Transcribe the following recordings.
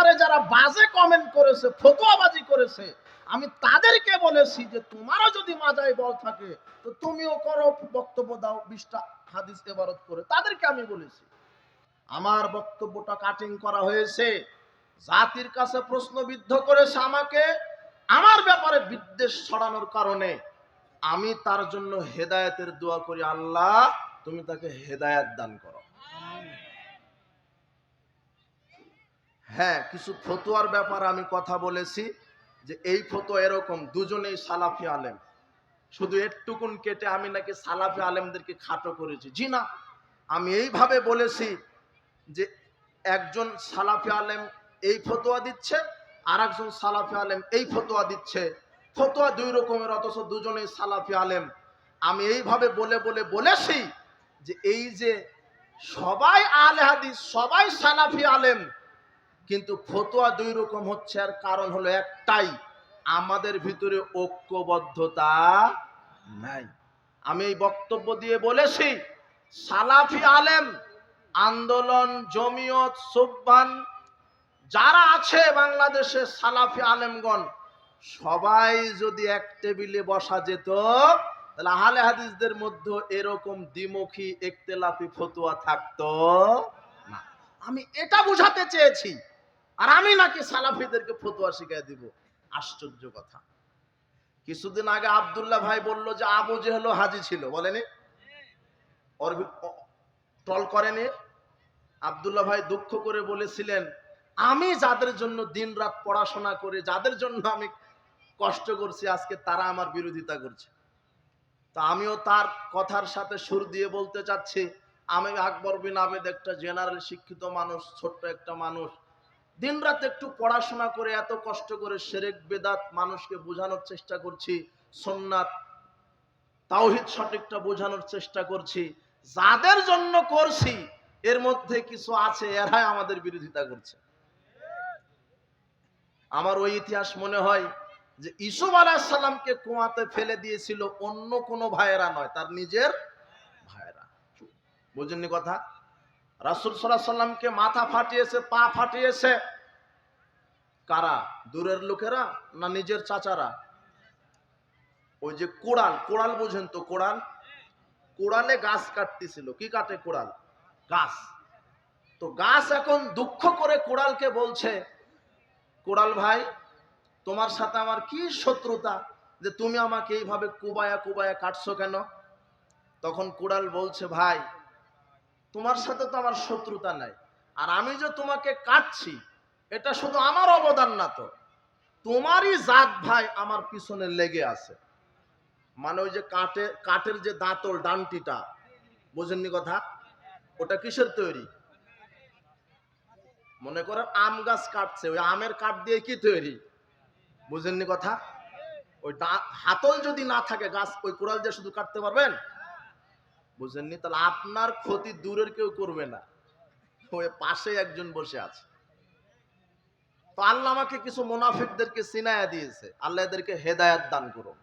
ব্যাপারে যারা বাজে কমেন্ট করেছে, ফতোয়াবাজি করেছে, আমি তাদেরকে বলেছি যে তোমারও যদি মাজায় বল থাকে, তো তুমিও করো বক্তব্য দাও, বিশটা হাদিস এবারত করে। তাদেরকে আমি বলেছি, আমার বক্তব্যটা কাটিং করা হয়েছে, জাতির কাছে প্রশ্নবিদ্ধ করেছে আমাকে, আমার ব্যাপারে বিদ্বেষ ছড়ানোর কারণে। আমি তার জন্য হেদায়েতের দোয়া করি, আল্লাহ, তুমি তাকে হেদায়েত দান করো। হ্যাঁ কিছু ফতোয়ার ব্যাপারে আমি কথা বলেছি যে এই ফতোয়া এরকম, দুজনেই সালাফি আলেম। শুধু একটুকুন কেটে আমি নাকি সালাফি আলেমদেরকে খাটো করেছি। জি না, আমি এইভাবে বলেছি যে একজন সালাফি আলেম এই ফতোয়া দিচ্ছে আর একজন সালাফি আলেম এই ফতোয়া দিচ্ছে। ফতোয়া দুই রকমের, অথচ দুজনেই সালাফি আলেম। আমি এইভাবে বলে বলে বলেছি যে এই যে সবাই আলে হাদিস, সবাই সালাফি আলেম কিন্তু ফতোয়া দুই রকম হচ্ছে, আর কারণ হলো একটাই, আমাদের ভিতরে ঐক্যবদ্ধতা নাই। আমি এই বক্তব্য দিয়ে বলেছি, সালাফি আলেম, আন্দোলন, জমিয়ত, সুবহান, যারা আছে বাংলাদেশে সালাফি আলেমগণ, সবাই যদি এক টেবিলে বসা যেত, তাহলে আহলে হাদিসদের মধ্যে এরকম দ্বিমুখী, একতেলাফি ফতোয়া থাকতো না। আমি এটা বুঝাতে চেয়েছি আর আমি নাকি সালাফিদেরকে ফতোয়া শিখাই দিব। আশ্চর্য কথা। কিছুদিন আগে আবদুল্লাহ ভাই বলল যে আবু জেহেল হাজি ছিল, বলেনি? টল করেনি? আব্দুল্লাহ ভাই দুঃখ করে বলেছিলেন, আমি যাদের জন্য দিনরাত পড়াশোনা করে, যাদের জন্য আমি কষ্ট করছি, আজকে তারা আমার বিরোধিতা করছে। তা আমিও তার কথার সাথে সুর দিয়ে বলতে চাচ্ছি, আমি আকবর বিন আবেদ একটা জেনারেল শিক্ষিত মানুষ, ছোট্ট একটা মানুষ দিনরাত একটু পড়াশোনা করে এত কষ্ট করে সেরেক বেদাত মানুষকে বোঝানোর চেষ্টা করছি, সোননাথ তাওহিদ সঠিকটা বোঝানোর চেষ্টা করছি, যাদের জন্য করছি, এর মধ্যে কিছু আছে, এরাই আমাদের বিরোধিতা করছে। আমার ওই ইতিহাস মনে হয় যে ইসুফ আলাহিসাল্লামকে কুয়াতে ফেলে দিয়েছিল অন্য কোনো ভাইয়েরা নয়, তার নিজের ভাইয়েরা। বুঝেননি কথা? রাসুল সাল্লাহ সাল্লামকে মাথা ফাটিয়েছে, পা ফাটিয়েছে। কারা? দূরের লোকেরা না নিজের চাচারা? ওই যে কোড়াল কোড়াল বুঝেন তো কোড়াল? কোড়ালে গাছ কাটতেছিল। কি কাটে কোড়াল? গাছ। তো গাছ এখন দুঃখ করে কোড়ালকে বলছে, কোড়াল ভাই, তোমার সাথে আমার কি শত্রুতা যে তুমি আমাকে এইভাবে কুবায়া কুবায়া কাটছো কেন? তখন কুড়াল বলছে, ভাই তোমার সাথে তো আমার শত্রুতা নাই। আর আমি যে তোমাকে কাটছি, এটা শুধু আমার অবদান না তো। তোমারই জাত ভাই আমার পিছনে লেগে আছে। মানে ওই যে কাটে, কাঠের যে দাঁতল, ডানটিটা, বোঝেননি কথা? ওটা কিসের তৈরি? মনে করেন আম গাছ কাটছে, ওই আমের কাঠ দিয়ে কি তৈরি? বুঝেননি কথা? ওই হাতল যদি না থাকে, গাছ, ওই কোড়াল দিয়ে শুধু কাটতে পারবেন? বুঝেননি? তাহলে আপনার ক্ষতি দূরের কেউ করবে না। ওই পাশে একজন বসে আছে। তো আল্লাহ আমাকে কিছু মুনাফিকদেরকে সিনায়া দিয়েছে। আল্লাহ এদেরকে হেদায়াত দান করুন।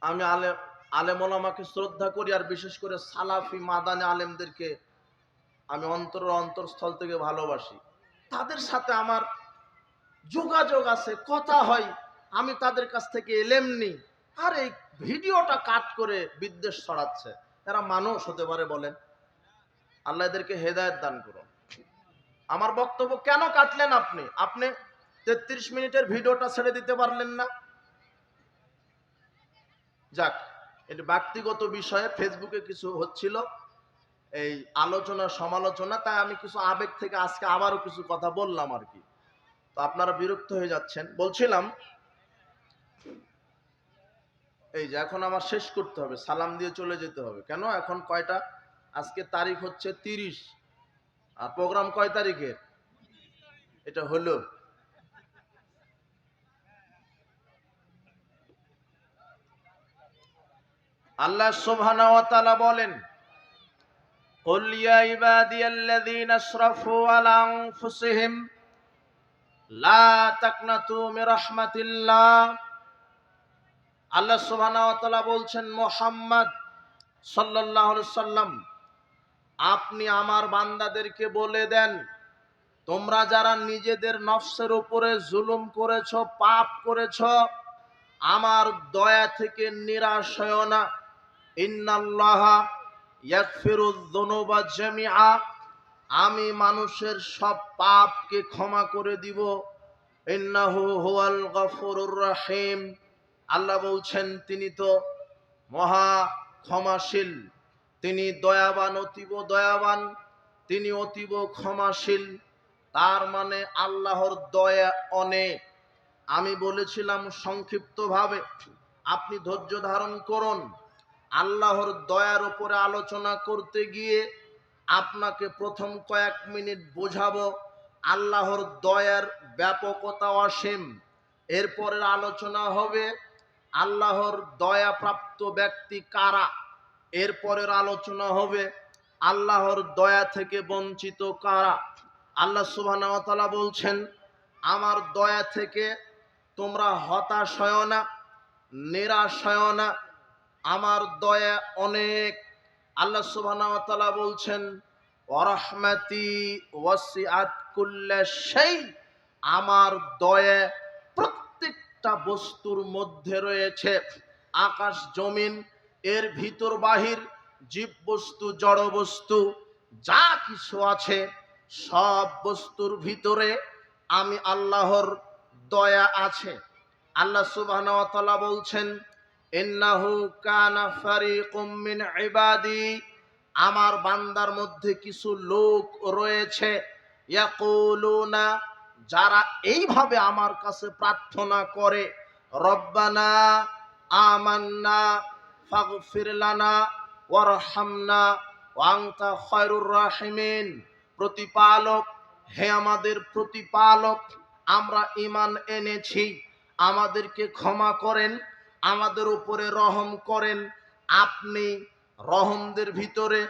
আমি আলে, আলেম ওলামাকে শ্রদ্ধা করি আর বিশেষ করে সালাফি মাদানি আলেমদেরকে আমি অন্তর অন্তরস্থল থেকে ভালোবাসি। তাদের সাথে আমার যোগাযোগ আছে, কথা হয়। আমি তাদের কাছ থেকে এলেম নিই। আর এই ভিডিওটা কাট করে বিদ্বেষ ছড়াচ্ছে। এরা মানুষ হতে পারে বলেন। আল্লাহ এদেরকে হেদায়ত দান করুন। আমার বক্তব্য কেন কাটলেন আপনি? আপনি তেত্রিশ মিনিটের ভিডিওটা ছেড়ে দিতে পারলেন না। যাক, এটি ব্যক্তিগত বিষয়ে ফেসবুকে কিছু হচ্ছিল। এই আলোচনা, সমালোচনা, তাই আমি কিছু আবেগ থেকে আজকে আবারও কিছু কথা বললাম আর কি। তো আপনারা বিরক্ত হয়ে যাচ্ছেন। বলছিলাম এই যে এখন আমার শেষ করতে হবে সালাম দিয়ে চলে যেতে হবে কেন এখন কয়টা আজকে তারিখ হচ্ছে তিরিশ আর প্রোগ্রাম কয় তারিখের এটা হলো আল্লাহ সুবহানাহু ওয়া তাআলা বলেন قل يا عبادي الذين اسرفوا على انفسهم لا تقنطوا من رحمة الله আল্লাহ তাআলা বলছেন, মোহাম্মদ আলাইহি সাল্লাম আপনি আমার বান্দাদেরকে বলে দেন, তোমরা যারা নিজেদের নফসের উপরে জুলুম করেছ, পাপ করেছ, আমার দয়া থেকে নিরাশ হয় না। ইন্নাল্লাহ আমি মানুষের সব পাপকে ক্ষমা করে দিব। ইন্নাহু হুয়াল গফুরুর রহিম। আল্লাহ বলছেন, তিনি তো মহা ক্ষমাশীল, তিনি দয়াবান, অতীব দয়াবান, তিনি অতীব ক্ষমাশীল। তার মানে আল্লাহর দয়া অনেক। আমি বলেছিলাম সংক্ষিপ্তভাবে, আপনি ধৈর্য ধারণ করুন। আল্লাহর দয়ার উপরে আলোচনা করতে গিয়ে আপনাকে প্রথম কয়েক মিনিট বোঝাবো, আল্লাহর দয়ার ব্যাপকতা অসীম। এরপরের আলোচনা হবে আল্লাহর দয়া প্রাপ্ত ব্যক্তি কারা? এরপরের আলোচনা হবে, আল্লাহর দয়া থেকে বঞ্চিত কারা? আল্লাহ সুবহানাহু বলছেন, আমার দয়া থেকে তোমরা হতাশ হয় না, নিরাশ হয় না, আমার দয়া অনেক। আল্লাহ তাআলা বলছেন ওয়ারহমাতি ওয়াসিআত কুল্লা শাই আমার দয়া প্রত্যেকটা বস্তুর মধ্যে রয়েছে আকাশ জমিন, এর ভিতর বাহির জীব বস্তু, জড় বস্তু, যা কিছু আছে, সব বস্তুর ভিতরে আমি আল্লাহর দয়া আছে। আল্লাহ তাআলা বলছেন ইবাদি আমার বান্দার মধ্যে কিছু লোক রয়েছে, ইয়াকুলুনা যারা এইভাবে আমার কাছে প্রার্থনা করে, রব্বানা আমান্না ফাগফির লানা ওয়ারহামনা ওয়াংতা খয়রুর রাহিমিন। প্রতিপালক, হে আমাদের প্রতিপালক, আমরা ঈমান এনেছি, আমাদেরকে ক্ষমা করেন, আমাদের উপরে রহম করেন। আপনি রহমদের ভিতরে,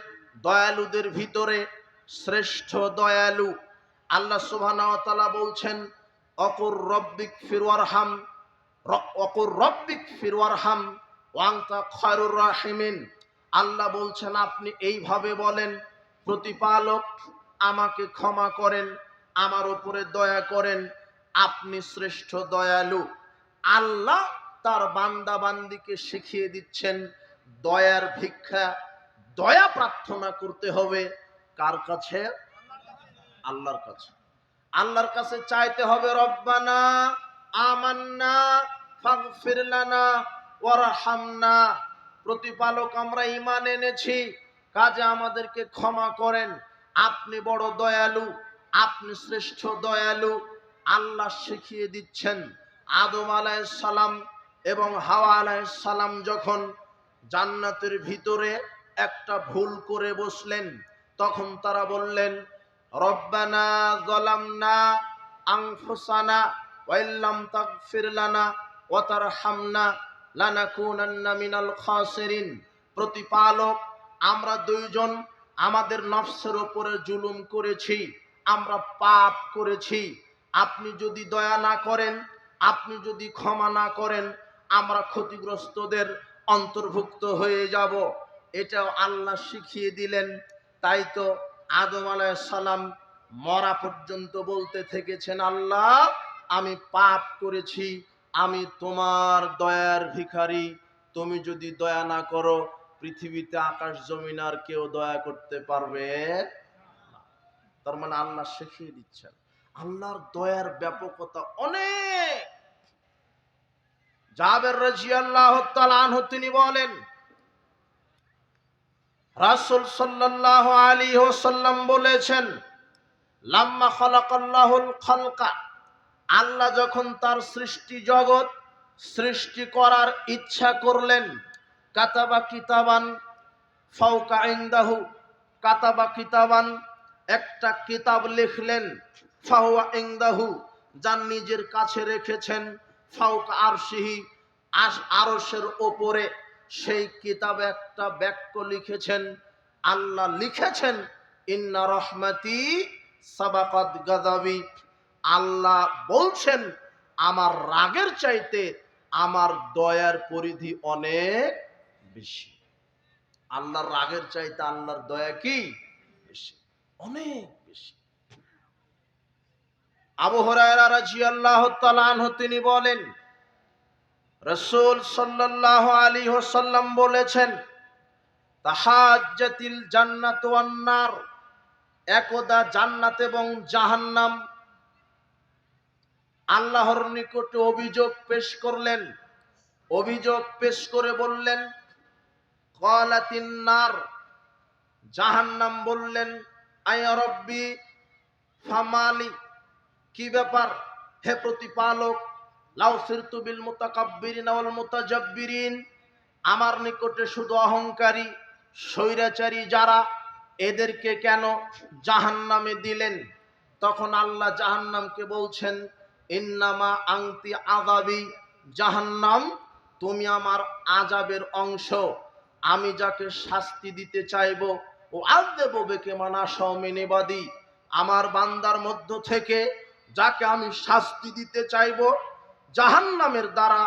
দয়ালুদের ভিতরে শ্রেষ্ঠ দয়ালু। আল্লাহ ওয়া বলছেন, অকুর রব্বিক ফিরওয়ারহাম র- অকুর রব্বিক ফিরওয়ারহাম ওয়াংতা খয়রুর রাহিমিন। আল্লাহ বলছেন, আপনি এইভাবে বলেন, প্রতিপালক আমাকে ক্ষমা করেন, আমার উপরে দয়া করেন, আপনি শ্রেষ্ঠ দয়ালু। আল্লাহ তার বান্দা বান্দিকে শিখিয়ে দিচ্ছেন, দয়ার ভিক্ষা, দয়া প্রার্থনা করতে হবে। কার কাছে? আল্লাহর কাছে। আল্লাহর কাছে চাইতে হবে, রব্বানা আমান্না ফাগফির লানা ওয়ারহামনা। প্রতিপালক, আমরা ঈমান এনেছি। কাজে আমাদেরকে ক্ষমা করেন। আপনি বড় দয়ালু, আপনি শ্রেষ্ঠ দয়ালু। আল্লাহ শিখিয়ে দিচ্ছেন। আদম সালাম এবং হাওয়া সালাম যখন জান্নাতের ভিতরে একটা ভুল করে বসলেন, তখন তারা বললেন রব্বানা যালামনা আনফুসানা ওয়া ইল্লাম তাগফির লানা ওয়া তারহামনা লানাকুনান্না মিনাল খাসিরিন। প্রতিপালক, আমরা দুইজন আমাদের নফসের উপরে জুলুম করেছি, আমরা পাপ করেছি। আপনি যদি দয়া না করেন, আপনি যদি ক্ষমা না করেন, আমরা ক্ষতিগ্রস্তদের অন্তর্ভুক্ত হয়ে যাব। এটাও আল্লাহ শিখিয়ে দিলেন, তাই তো আদম সালাম মরা পর্যন্ত বলতে থেকেছেন, আল্লাহ, আমি পাপ করেছি, আমি তোমার দয়ার ভিখারি। তুমি যদি দয়া না করো, পৃথিবীতে আকাশ জমিন আর কেউ দয়া করতে পারবে তার মানে আল্লাহ শিখিয়ে দিচ্ছেন, আল্লাহর দয়ার ব্যাপকতা অনেক। জাবের রাজিয়াল্লাহ আনহু তিনি বলেন রাসূল সাল্লাল্লাহু আলাইহি ওয়াসাল্লাম বলেছেন, লাম্মা খালাকাল্লাহুল খলকা আল্লাহ যখন তার সৃষ্টি জগৎ সৃষ্টি করার ইচ্ছা করলেন, কাতাবা কিতাবান ফাউকা ইনদাহু, কাতাবা কিতাবান একটা কিতাব লিখলেন, ফাহুয়া ইনদাহু, যার নিজের কাছে রেখেছেন ফাউকা আরশিহি আস আরশের ওপরে। সেই কিতাবে একটা বাক্য লিখেছেন, আল্লাহ লিখেছেন, ইন্না রহমাতি সাবাকাত গাদাবি আল্লাহ বলছেন, আমার রাগের চাইতে আমার দয়ার পরিধি অনেক বেশি। আল্লাহর রাগের চাইতে আল্লাহর দয়া কি? বেশি, অনেক বেশি। আবু হুরায়রা রাদিয়াল্লাহু তাআলা আনহু তিনি বলেন রাসূল সাল্লাল্লাহু আলাইহি ওয়াসাল্লাম বলেছেন, তাহাজ্জাতিল জান্নাতু ওয়ান নার একদা জান্নাত এবং জাহান্নাম। আল্লাহর নিকটে অভিযোগ পেশ করলেন, অভিযোগ পেশ করে বললেন, কলাতিন নার, জাহান্নাম বললেন, আয়া রব্বি, ফামালি, কি ব্যাপার? হে প্রতিপালক আমার নিকটে শুধু অহংকারী, স্বৈরাচারী যারা, এদেরকে কেন জাহান্নামে দিলেন? তখন আল্লাহ জাহান্নামকে বলছেন, ইন্নামা আংতি আযাবি জাহান্নাম, তুমি আমার আজাবের অংশ। আমি যাকে শাস্তি দিতে চাইব, ও আজ দেব বেকে মানা সমিনিবাদী আমার বান্দার মধ্য থেকে যাকে আমি শাস্তি দিতে চাইব জাহান্নামের দ্বারা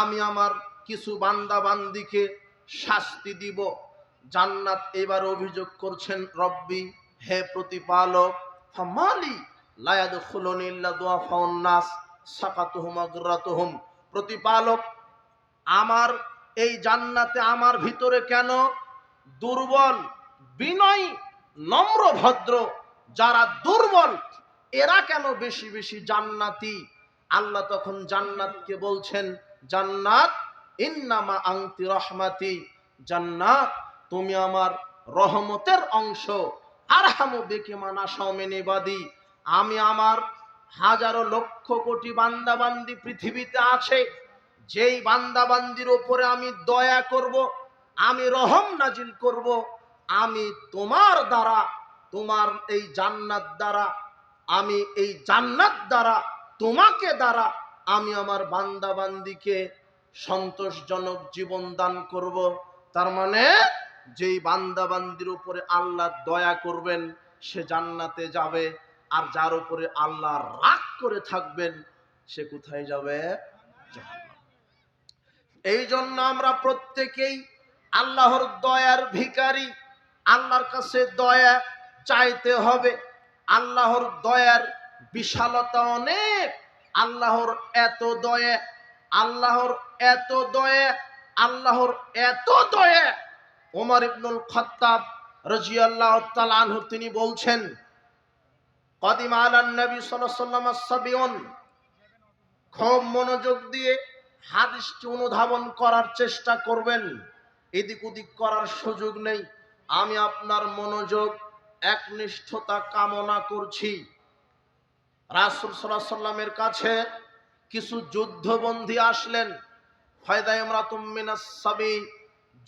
আমি আমার কিছু বান্দাবান্দিকে শাস্তি দিব। জান্নাত এবার অভিযোগ করছেন, রব্বি, হে প্রতিপালক, ফামালি লায়াদখুলুনি ইল্লা দুআফাউন নাস, সাকাতুহুম আগ্রাতুহুম প্রতিপালক, আমার এই জান্নাতে আমার ভিতরে কেন দুর্বল, বিনয় নম্র ভদ্র যারা দুর্বল, এরা কেন বেশি বেশি জান্নাতি? আল্লাহ তখন জান্নাতকে বলছেন, জান্নাত, ইন্নামা আংতি রহমাতি। জান্নাত, তুমি আমার রহমতের অংশ। আরহামু বেকে মানা সমেনিবাদী আমি আমার হাজারো লক্ষ কোটি বান্দাবান্দি পৃথিবীতে আছে। যেই বান্দাবান্দির ওপরে আমি দয়া করব, আমি রহম নাজিল করব, আমি তোমার দ্বারা, তোমার এই জান্নাত দ্বারা, আমি এই জান্নাত দ্বারা তোমাকে দ্বারা আমি আমার বান্দাবান্দিকে সন্তোষজনক জীবন দান করব। তার মানে যেই বান্দাবান্দির উপরে আল্লাহ দয়া করবেন, সে জান্নাতে যাবে, আর যার উপরে আল্লাহ রাগ করে থাকবেন, সে কোথায় যাবে? এই জন্য আমরা প্রত্যেকেই আল্লাহর দয়ার ভিখারি, আল্লাহর কাছে দয়া চাইতে হবে। আল্লাহর দয়ার বিশালতা অনেক। আল্লাহর এত দয়ে, আল্লাহর এত দয়ে, আল্লাহর এত দয়ে। ওমর ইবনুল খত্তাব রাজিয়াল্লাহু তাআলা তিনি বলছেন, কদিম আলান নবী সাল্লাল্লাহু আলাইহি খুব মনোযোগ দিয়ে হাদিসটি অনুধাবন করার চেষ্টা করবেন। এদিক ওদিক করার সুযোগ নেই। আমি আপনার মনোযোগ, একনিষ্ঠতা কামনা করছি। রাসুল সাল্লাহ সাল্লামের কাছে কিছু যুদ্ধবন্দী আসলেন। ফয়দা ইমরাতুমিনাস সাবি,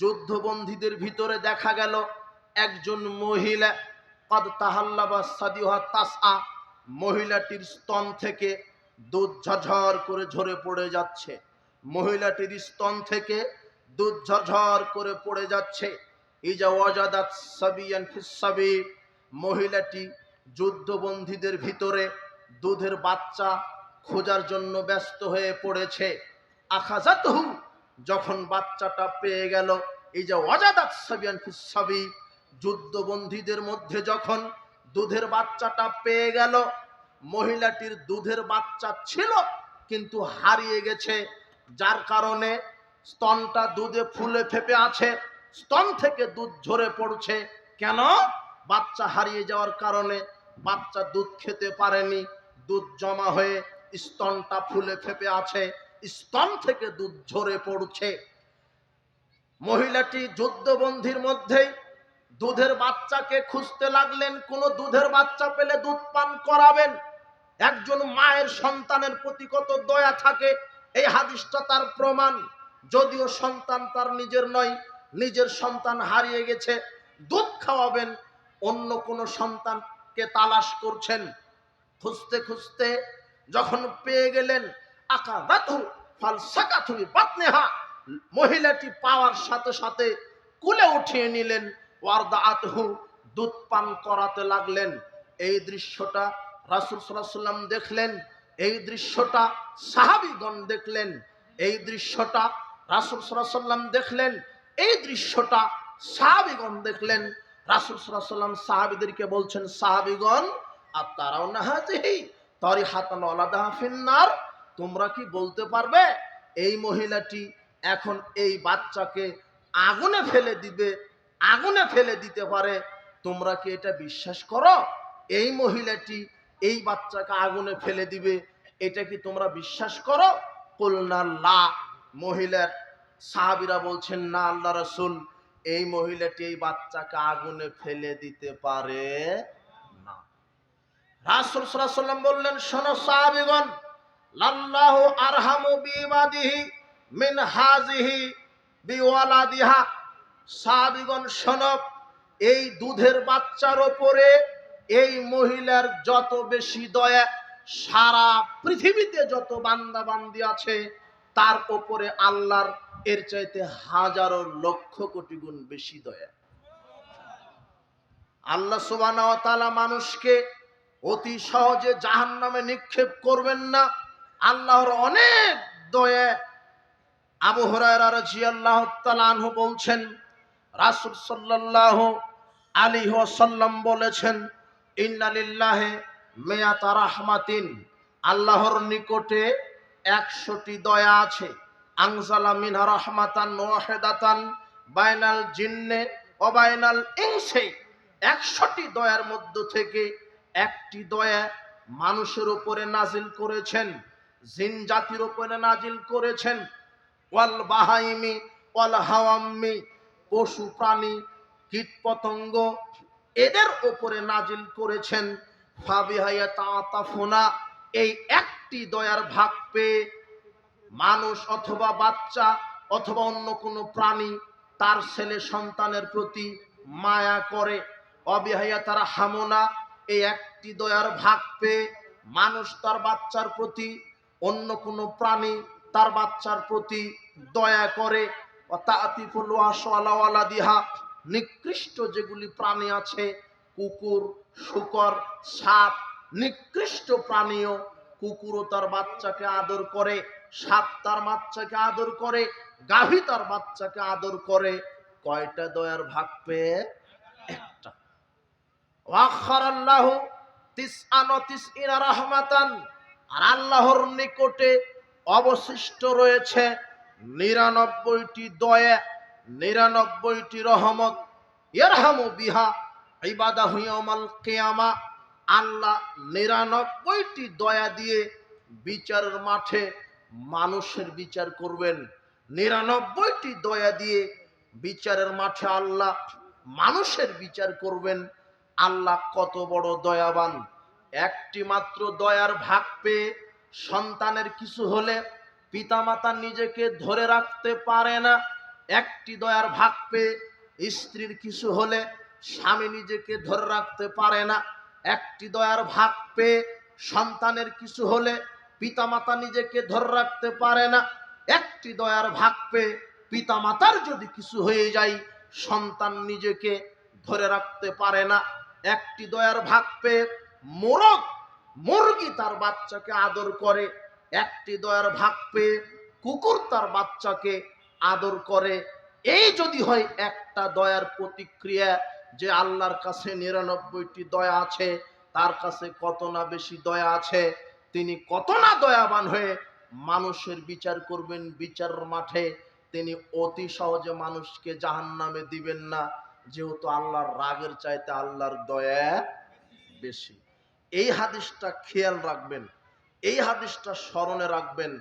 যুদ্ধবন্দীদের ভিতরে দেখা গেল একজন মহিলা। কদ তাহাল্লাবা সাদিহা তাসা মহিলাটির স্তন থেকে দুধ ঝরঝর করে ঝরে পড়ে যাচ্ছে। মহিলাটির স্তন থেকে দুধ ঝরঝর করে পড়ে যাচ্ছে। ইজা ওয়াজাদাত সাবিয়ান ফিসাবি মহিলাটি যুদ্ধবন্দীদের ভিতরে দুধের বাচ্চা খোঁজার জন্য ব্যস্ত হয়ে পড়েছে। আখাজাতহু, যখন বাচ্চাটা পেয়ে গেল, এই যে ওয়াজাদাত সাবিয়ান যুদ্ধবন্দীদের মধ্যে যখন দুধের বাচ্চাটা পেয়ে গেল, মহিলাটির দুধের বাচ্চা ছিল, কিন্তু হারিয়ে গেছে। যার কারণে স্তনটা দুধে ফুলে ফেপে আছে, স্তন থেকে দুধ ঝরে পড়ছে। কেন? বাচ্চা হারিয়ে যাওয়ার কারণে বাচ্চা দুধ খেতে পারেনি। দুধ জমা হয়ে স্তনটা ফুলে ফেপে আছে, স্তন থেকে দুধ ঝরে পড়ছে। মহিলাটি যুদ্ধবন্ধির মধ্যেই দুধের বাচ্চাকে খুঁজতে লাগলেন, কোন দুধের বাচ্চা পেলে দুধ পান করাবেন। একজন মায়ের সন্তানের প্রতি কত দয়া থাকে, এই হাদিসটা তার প্রমাণ। যদিও সন্তান তার নিজের নয়, নিজের সন্তান হারিয়ে গেছে, দুধ খাওয়াবেন, অন্য কোন সন্তানকে তালাশ করছেন। খুঁজতে খুঁজতে যখন পেয়ে গেলেন আকা রাথু ফাল সাকাথুই বাতনেহা, মহিলাটি পাওয়ার সাথে সাথে কুলে উঠিয়ে নিলেন ওয়ারদা আতহু দুধ পান করাতে লাগলেন। এই দৃশ্যটা রাসুল সাল্লাহ সাল্লাম দেখলেন, এই দৃশ্যটা সাহাবিগণ দেখলেন, এই দৃশ্যটা রাসুল সাল্লাহ সাল্লাম দেখলেন, এই দৃশ্যটা সাহাবিগণ দেখলেন। রাসুল সাল্লাম সাহাবিদেরকে বলছেন, সাহাবিগণ আর তারাও না হাজিহি তরি হাতান আলাদা ফিন্নার। তোমরা কি বলতে পারবে, এই মহিলাটি এখন এই বাচ্চাকে আগুনে ফেলে দিবে, আগুনে ফেলে দিতে পারে। তোমরা কি এটা বিশ্বাস করো, এই মহিলাটি এই বাচ্চাকে আগুনে ফেলে দিবে, এটা কি তোমরা বিশ্বাস করো? লা, মহিলার সাহাবিরা বলছেন, না, আল্লাহ রসুল, এই মহিলাটি এই বাচ্চাকে আগুনে ফেলে দিতে পারে। রাসুল সাল্লাম বললেন, শোনো সাহাবিগণ, লাল্লাহু আরহামু বিবাদিহি মিন হাজিহি বিওয়ালাদিহা। সাহাবিগণ শোনব এই দুধের বাচ্চার ওপরে এই মহিলার যত বেশি দয়া, সারা পৃথিবীতে যত বান্দা বান্দি আছে, তার ওপরে আল্লাহর এর চাইতে হাজারো লক্ষ কোটি গুণ বেশি দয়া। আল্লাহ ওয়া মানুষকে অতি সহজে জাহান্নামে নিক্ষেপ করবেন না। আল্লাহর অনেক দয়ে। আবু হুরায়রা রাদিয়াল্লাহু তাআলা আনহু বলছেন, রাসূল সাল্লাল্লাহু আলাইহি ওয়াসাল্লাম বলেছেন, ইন্না লিল্লাহি মিয়াতা রাহমাতিন। আল্লাহর নিকটে একশোটি দয়া আছে। আনজালা মিনহা রাহমাতান ওয়াহিদাতান, বাইনাল জিন্নে ও বাইনাল ইনসি। একশোটি দয়ার মধ্য থেকে একটি দয়া মানুষের উপরে নাজিল করেছেন, জিন জাতির উপরে নাজিল করেছেন। ওয়াল বাহাইমি, ওয়াল হাওয়াম্মি, পশু প্রাণী কীট পতঙ্গ এদের উপরে নাজিল করেছেন। ফাবিহাইয়া তাতাফুনা এই একটি দয়ার ভাগ পেয়ে মানুষ অথবা বাচ্চা অথবা অন্য কোনো প্রাণী তার ছেলে সন্তানের প্রতি মায়া করে। অবিহাইয়া তারা হামনা এই একটি দয়ার ভাগ পেয়ে মানুষ তার বাচ্চার প্রতি, অন্য কোনো প্রাণী তার বাচ্চার প্রতি দয়া করে। দিহা নিকৃষ্ট যেগুলি প্রাণী আছে, কুকুর, শুকর, সাপ, নিকৃষ্ট প্রাণীও কুকুরও তার বাচ্চাকে আদর করে, সাপ তার বাচ্চাকে আদর করে, গাভী তার বাচ্চাকে আদর করে। কয়টা দয়ার ভাগ পেয়ে ওয়াখারাল্লাহু তিসআন ও তিসইনা রাহমাতান। আর আল্লাহর নিকটে অবশিষ্ট রয়েছে নিরানব্বইটি দয়া, নিরানব্বইটি রহমত। ইয়ারহামু বিহা ইবাদাহু ইয়াউমাল কিয়ামা। আল্লাহ নিরানব্বইটি দয়া দিয়ে বিচারের মাঠে মানুষের বিচার করবেন। নিরানব্বইটি দয়া দিয়ে বিচারের মাঠে আল্লাহ মানুষের বিচার করবেন। আল্লাহ কত বড় দয়াবান। একটি মাত্র দয়ার ভাগ পেয়ে সন্তানের কিছু হলে পিতামাতা নিজেকে ধরে রাখতে পারে না। একটি দয়ার ভাগ পেয়ে স্ত্রীর কিছু হলে স্বামী নিজেকে ধরে রাখতে পারে না। একটি দয়ার ভাগ পেয়ে সন্তানের কিছু হলে পিতামাতা নিজেকে ধরে রাখতে পারে না। একটি দয়ার ভাগ পেয়ে পিতামাতার যদি কিছু হয়ে যায়, সন্তান নিজেকে ধরে রাখতে পারে না। একটি দয়ার ভাগ পেয়ে মোরগ, মুরগি তার বাচ্চাকে আদর করে। একটি দয়ার ভাগ পেয়ে কুকুর তার বাচ্চাকে আদর করে। এই যদি হয় একটা দয়ার প্রতিক্রিয়া যে আল্লাহর কাছে নিরানব্বইটি দয়া আছে, তার কাছে কত না বেশি দয়া আছে, তিনি কত না দয়াবান হয়ে মানুষের বিচার করবেন বিচার মাঠে, তিনি অতি সহজে মানুষকে জাহান নামে দিবেন না। যেহেতু আল্লাহর রাগের চাইতে আল্লাহর দয়া বেশি। এই হাদিসটা খেয়াল রাখবেন, এই হাদিসটা স্মরণে রাখবেন,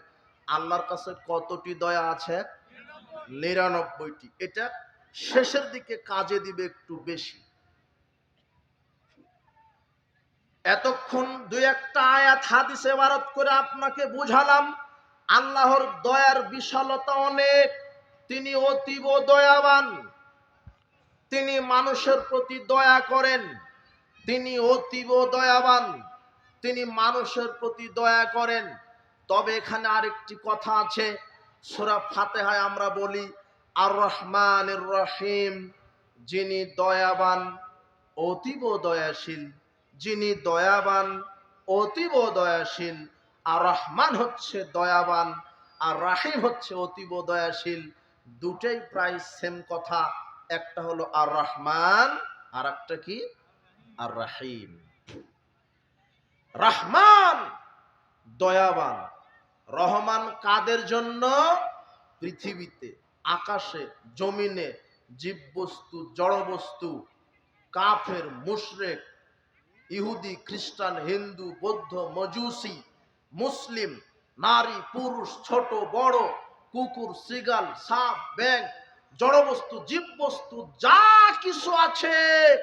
আল্লাহর কাছে কতটি দয়া আছে? নিরানব্বইটি। এটা শেষের দিকে কাজে দিবে একটু বেশি। এতক্ষণ দুই একটা আয়াত হাদিসে বারত করে আপনাকে বুঝালাম, আল্লাহর দয়ার বিশালতা অনেক, তিনি অতীব দয়াবান। তিনি মানুষের প্রতি দয়া করেন। তিনি অতীব দয়াবান। তিনি মানুষের প্রতি দয়া করেন। তবে এখানে আরেকটি কথা আছে। সুরা ফাতেহায় আমরা বলি আর রহমান রহিম যিনি দয়াবান, অতীব দয়াশীল। যিনি দয়াবান, অতীব দয়াশীল। আর রহমান হচ্ছে দয়াবান আর রাহিম হচ্ছে অতীব দয়াশীল। দুটাই প্রায় সেম কথা। একটা হলো আর রহমান আর একটা কি? আর রাহিম রহমান দয়াবান, রহমান কাদের জন্য? পৃথিবীতে, আকাশে, জমিনে, জীববস্তু, জড়বস্তু, কাফের, মুশরেক, ইহুদি, খ্রিস্টান, হিন্দু, বৌদ্ধ, মজুসি, মুসলিম, নারী, পুরুষ, ছোট, বড়, কুকুর, সিগাল, সাপ ব্যাং জড়বস্তু জীববস্তু যা কিছু আছে